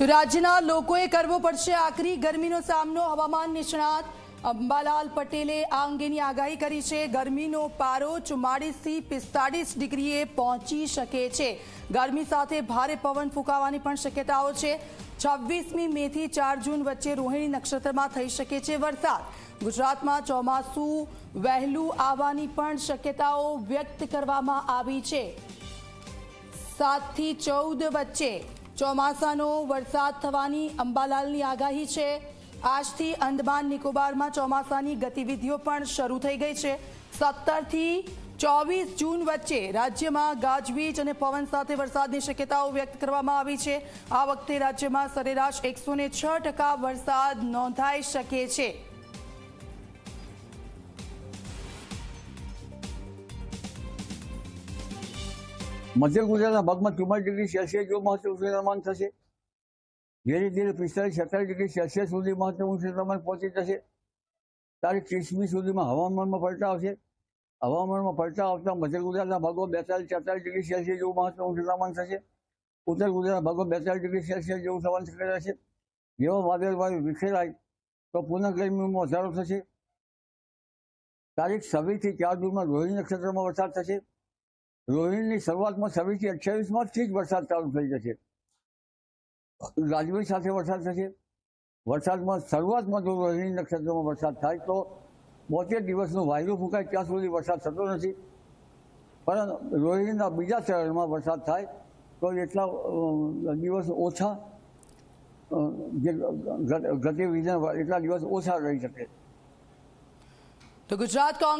તો રાજ્યના લોકોએ કરવો પડશે આકરી ગરમીનો સામનો. હવામાન નિષ્ણાત અંબાલાલ પટેલે આ અંગેની આગાહી કરી છે. ગરમીનો પારો ચુમ્માળીસથી પિસ્તાળીસ ડિગ્રીએ પહોંચી શકે છે. ગરમી સાથે ભારે પવન ફૂંકાવાની પણ શક્યતાઓ છે. છવ્વીસમી મેથી ચાર જૂન વચ્ચે રોહિણી નક્ષત્રમાં થઈ શકે છે વરસાદ. ગુજરાતમાં ચોમાસું, વહેલું આવવાની પણ શક્યતાઓ વ્યક્ત કરવામાં આવી છે. સાતથી ચૌદ વચ્ચે ચોમાસાનો વરસાદ થવાની અંબાલાલની આગાહી છે. આજથી અંદમાન નિકોબારમાં ચોમાસાની ગતિવિધિઓ પણ શરૂ થઈ ગઈ છે. સત્તરથી ચોવીસ જૂન વચ્ચે રાજ્યમાં ગાજવીજ અને પવન સાથે વરસાદની શક્યતાઓ વ્યક્ત કરવામાં આવી છે. આ વખતે રાજ્યમાં સરેરાશ એકસો વરસાદ નોંધાઈ શકે છે. મધ્ય ગુજરાતના ભાગમાં ચુમ્માલીસ ડિગ્રી સેલ્સિયસ જેવું મહત્તમ તાપમાન થશે. ધીરે ધીરે પિસ્તાલીસ સત્તાવીસ ડિગ્રી સેલ્સિયસ સુધી મહત્તમ તાપમાન પહોંચી જશે. તારીખ ત્રીસમી સુધીમાં હવામાનમાં પલટા આવશે. હવામાનમાં પલટા આવતા મધ્ય ગુજરાતના ભાગો બેતાલીસ તેતાલીસ ડિગ્રી સેલ્સિયસ જેવું મહત્તમ તાપમાન થશે. ઉત્તર ગુજરાતના ભાગો બેતાલીસ ડિગ્રી સેલ્સિયસ જેવું થવાની શક્યતા છે જેવો વાદળ, વાયુ વિખેરાય, તો પુનઃ ગરમીમાં વધારો થશે. તારીખ છવ્વીસથી ચાર જૂનમાં રોહિણી નક્ષત્રમાં વરસાદ થશે. રોહિણીની શરૂઆતમાં છવ્વીસથી અઠ્યાવીસમાંથી જ વરસાદ ચાલુ થઈ જશે. રાજવી સાથે વરસાદ થશે. વરસાદમાં શરૂઆતમાં જો રોહિણી નક્ષત્રમાં વરસાદ થાય તો બોતેર દિવસનું વાયરું ફૂંકાય ત્યાં સુધી વરસાદ થતો નથી. પરંતુ રોહિણીના બીજા ચરણમાં વરસાદ થાય તો એટલા દિવસ ઓછા જે ગતિવિધિ એટલા દિવસ ઓછા રહી શકે. તો ગુજરાત કોંગ્રેસ